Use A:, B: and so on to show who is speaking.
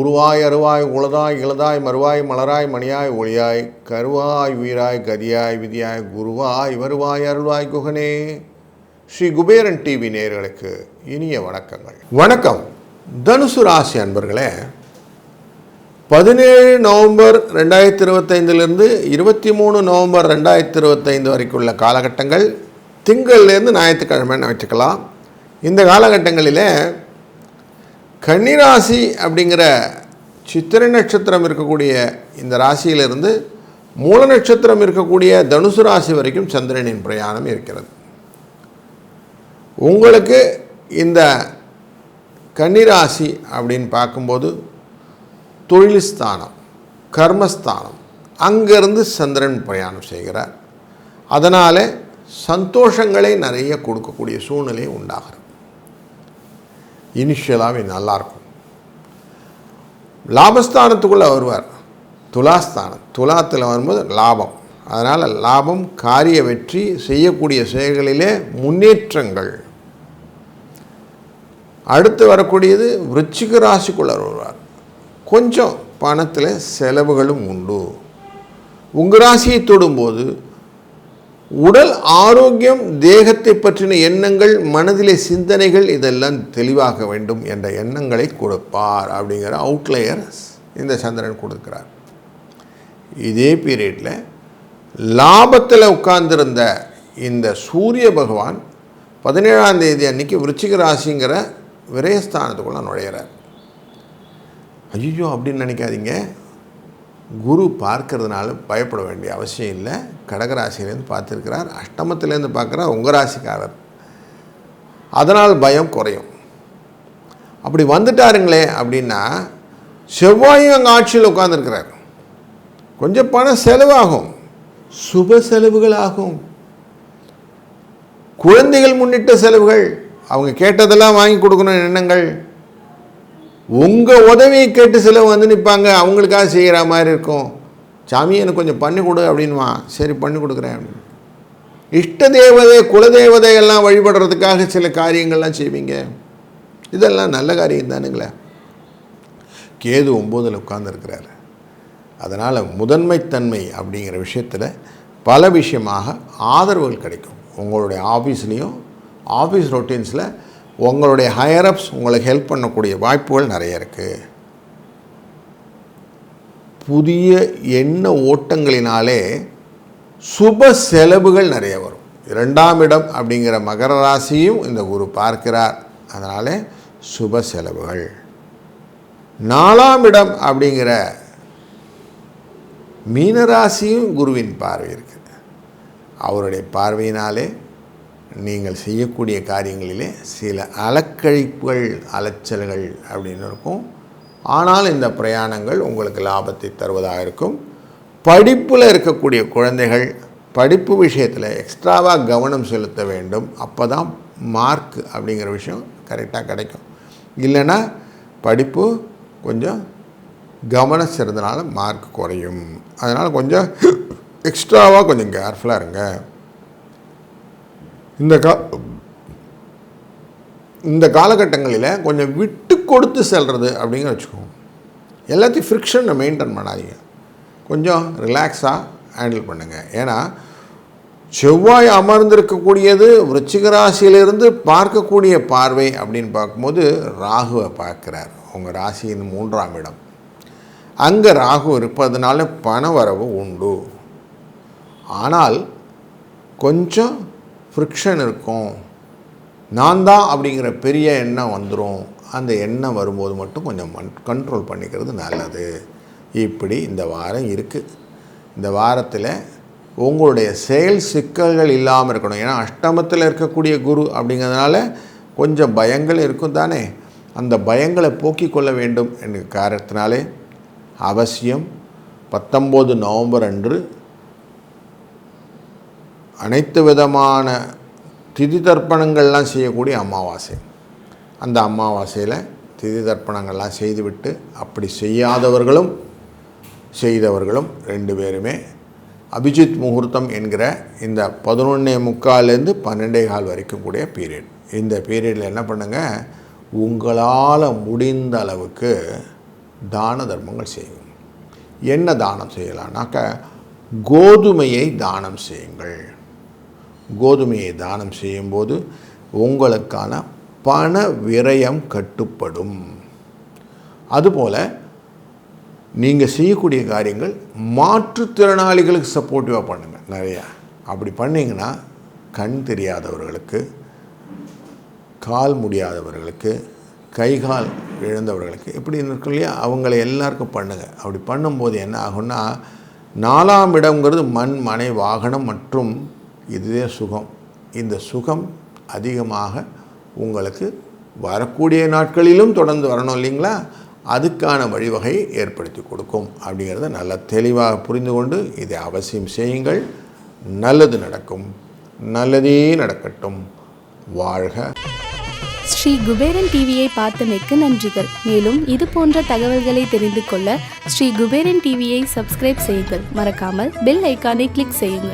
A: உருவாய் அருவாய் உளதாய் இளதாய் மறுவாய் மலராய் மணியாய் ஒளியாய் கருவாய் உயிராய் கதியாய் விதியாய் குருவாய் வருவாய் அருள்வாய் குகனே. ஸ்ரீ குபேரன் டிவி நேர்களுக்கு இனிய வணக்கங்கள். வணக்கம். தனுசு ராசி அன்பர்களே பதினேழு நவம்பர் ரெண்டாயிரத்தி இருபத்தைந்திலிருந்து இருபத்தி மூணு நவம்பர் ரெண்டாயிரத்தி இருபத்தைந்து வரைக்குள்ள காலகட்டங்கள். திங்கள்லேருந்து ஞாயிற்றுக்கிழமைன்னு வச்சுக்கலாம். இந்த காலகட்டங்களிலே கன்னிராசி அப்படிங்கிற சித்திரை நட்சத்திரம் இருக்கக்கூடிய இந்த ராசியிலிருந்து மூல நட்சத்திரம் இருக்கக்கூடிய தனுசு ராசி வரைக்கும் சந்திரனின் பிரயாணம் இருக்கிறது. உங்களுக்கு இந்த கன்னிராசி அப்படின்னு பார்க்கும்போது தொழில் ஸ்தானம் கர்மஸ்தானம் அங்கேருந்து சந்திரன் பிரயாணம் செய்கிறார். அதனால் சந்தோஷங்களை நிறைய கொடுக்கக்கூடிய சூழ்நிலை உண்டாகிறது. இனிஷியலாகவே நல்லாயிருக்கும். லாபஸ்தானத்துக்குள்ளே வருவார். துலாஸ்தானம். துலாத்தில் வரும்போது லாபம். அதனால் லாபம் காரிய வெற்றி செய்யக்கூடிய செயல்களிலே முன்னேற்றங்கள். அடுத்து வரக்கூடியது விருச்சிக ராசிக்குள்ளே வருவார். கொஞ்சம் பணத்தில் செலவுகளும் உண்டு. உங்கள் ராசியை தொடும்போது உடல் ஆரோக்கியம் தேகத்தை பற்றின எண்ணங்கள் மனதிலே சிந்தனைகள் இதெல்லாம் தெளிவாக வேண்டும் என்ற எண்ணங்களை கொடுப்பார் அப்படிங்கிற அவுட்லேயர் இந்த சந்திரன் கொடுக்கிறார். இதே பீரியடில் லாபத்தில் உட்கார்ந்திருந்த இந்த சூரிய பகவான் பதினேழாம் தேதி அன்னைக்கு விருச்சிக ராசிங்கிற விரயஸ்தானத்துக்குள்ளே நுழையிறார். ஐயோ அப்படின்னு நினைக்காதீங்க. குரு பார்க்கறதுனால பயப்பட வேண்டிய அவசியம் இல்லை. கடகராசிலேருந்து பார்த்துருக்கிறார். அஷ்டமத்திலேருந்து பார்க்குறார். உங்கள் ராசிக்காரர். அதனால் பயம் குறையும். அப்படி வந்துட்டாருங்களே அப்படின்னா செவ்வாயும் அங்கே ஆட்சியில் உட்காந்துருக்கிறார் கொஞ்சம் பணம் செலவாகும். சுப செலவுகள் ஆகும். குழந்தைகள் முன்னிட்ட செலவுகள். அவங்க கேட்டதெல்லாம் வாங்கி கொடுக்கணும் எண்ணங்கள். உங்கள் உதவியை கேட்டு சிலர் வந்து நிற்பாங்க அவங்களுக்காக செய்கிற மாதிரி இருக்கும். சாமி எனக்கு கொஞ்சம் பண்ணி கொடு அப்படின்வா சரி பண்ணி கொடுக்குறேன் அப்படின்னு. இஷ்ட தேவதை குலதேவதை எல்லாம் வழிபடுறதுக்காக சில காரியங்கள்லாம் செய்வீங்க. இதெல்லாம் நல்ல காரியம் தானுங்களே. கேது ஒம்போதில் உட்கார்ந்துருக்கிறாரு. அதனால் முதன்மைத்தன்மை அப்படிங்கிற விஷயத்தில் பல விஷயமாக ஆதரவுகள் கிடைக்கும். உங்களுடைய ஆஃபீஸ்லேயும் ஆஃபீஸ் ரொட்டீன்ஸில் உங்களுடைய ஹையரப்ஸ் உங்களுக்கு ஹெல்ப் பண்ணக்கூடிய வாய்ப்புகள் நிறைய இருக்குது புதிய எண்ண ஓட்டங்களினாலே சுப செலவுகள் நிறைய வரும். இரண்டாம் இடம் அப்படிங்கிற மகர ராசியும் இந்த குரு பார்க்கிறார். அதனால் சுப செலவுகள். நாலாம் இடம் அப்படிங்கிற மீனராசியும் குருவின் பார்வை இருக்குது அவருடைய பார்வையினாலே நீங்கள் செய்யக்கூடிய காரியங்களிலே சில அலக்கழிப்புகள் அலைச்சல்கள் அப்படின்னு இருக்கும். ஆனால் இந்த பிரயாணங்கள் உங்களுக்கு லாபத்தை தருவதாக இருக்கும். படிப்பில் இருக்கக்கூடிய குழந்தைகள் படிப்பு விஷயத்தில் எக்ஸ்ட்ராவாக கவனம் செலுத்த வேண்டும். அப்போ தான் மார்க் அப்படிங்கிற விஷயம் கரெக்டாக கிடைக்கும். இல்லைன்னா படிப்பு கொஞ்சம் கவனம் சிறந்தனால மார்க் குறையும். அதனால் கொஞ்சம் எக்ஸ்ட்ராவாக கொஞ்சம் கேர்ஃபுல்லாக இருங்க. இந்த கா இந்த காலகட்டங்களில் கொஞ்சம் விட்டு கொடுத்து செல்வது அப்படிங்கிற வச்சுக்கோங்க. எல்லாத்தையும் ஃப்ரிக்ஷனை மெயின்டைன் பண்ணாதீங்க. கொஞ்சம் ரிலாக்ஸாக ஹேண்டில் பண்ணுங்கள் ஏன்னா செவ்வாய் அமர்ந்திருக்கக்கூடியது விருச்சிக ராசியிலிருந்து பார்க்கக்கூடிய பார்வை அப்படின்னு பார்க்கும்போது ராகுவை பார்க்குறார். உங்கள் ராசியின் மூன்றாம் இடம். அங்கே ராகு இருப்பதனால பண வரவு உண்டு. ஆனால் கொஞ்சம் ஃப்ரிக்ஷன் இருக்கும். நான் தான் அப்படிங்கிற பெரிய எண்ணம் வந்துடும் அந்த எண்ணம் வரும்போது மட்டும் கொஞ்சம் கண்ட்ரோல் பண்ணிக்கிறது நல்லது. இப்படி இந்த வாரம் இருக்குது இந்த வாரத்தில் உங்களுடைய செயல் சிக்கல்கள் இல்லாமல் இருக்கணும். ஏன்னா அஷ்டமத்தில் இருக்கக்கூடிய குரு அப்படிங்கிறதுனால கொஞ்சம் பயங்கள் இருக்கும் தானே. அந்த பயங்களை போக்கிக் கொள்ள வேண்டும் என்ற காரணத்தினாலே அவசியம் பத்தொம்போது நவம்பர் அன்று அனைத்து விதமான திதி தர்ப்பணங்கள்லாம் செய்யக்கூடிய அமாவாசை. அந்த அமாவாசையில் திதி தர்ப்பணங்கள்லாம் செய்துவிட்டு அப்படி செய்யாதவர்களும் செய்தவர்களும் ரெண்டு பேருமே அபிஜித் முகூர்த்தம் என்கிற இந்த பதினொன்னே முக்கால்லேருந்து பன்னெண்டே கால் வரைக்கும் கூடிய பீரியட் இந்த பீரியடில் என்ன பண்ணுங்கள் உங்களால் முடிந்த அளவுக்கு தான தர்மங்கள் செய்யுங்க. என்ன தானம் செய்யலாம்னாக்க கோதுமையை தானம் செய்யுங்கள். கோதுமையை தானம் செய்யும்போது உங்களுக்கான பண விரயம் கட்டுப்படும். அதுபோல் நீங்கள் செய்யக்கூடிய காரியங்கள் மாற்றுத்திறனாளிகளுக்கு சப்போர்ட்டிவாக பண்ணுங்கள் நிறையா. அப்படி பண்ணிங்கன்னா கண் தெரியாதவர்களுக்கு கால் முடியாதவர்களுக்கு கை கால் இழந்தவர்களுக்கு இப்படி இருக்கும் இல்லையா? அவங்கள எல்லாருக்கும் பண்ணுங்கள் அப்படி பண்ணும்போது என்ன ஆகும்னா நாலாம் இடங்கிறது மண் மனை வாகனம் மற்றும் இதுவே சுகம். இந்த சுகம் அதிகமாக உங்களுக்கு வரக்கூடிய நாட்களிலும் தொடர்ந்து வரணும் இல்லைங்களா? அதுக்கான வழிவகை ஏற்படுத்தி கொடுக்கும். அப்படிங்கிறத நல்லா தெளிவாக புரிந்து கொண்டு இதை அவசியம் செய்யுங்கள். நல்லது நடக்கும். நல்லதே நடக்கட்டும். வாழ்க.
B: ஸ்ரீ குபேரன் டிவியை பார்த்தமைக்கு நன்றிகள். மேலும் இது போன்ற தகவல்களை தெரிந்து கொள்ள ஸ்ரீ குபேரன் டிவியை சப்ஸ்கிரைப் செய்யுங்கள். மறக்காமல் பெல் ஐக்கானை கிளிக் செய்யுங்கள்.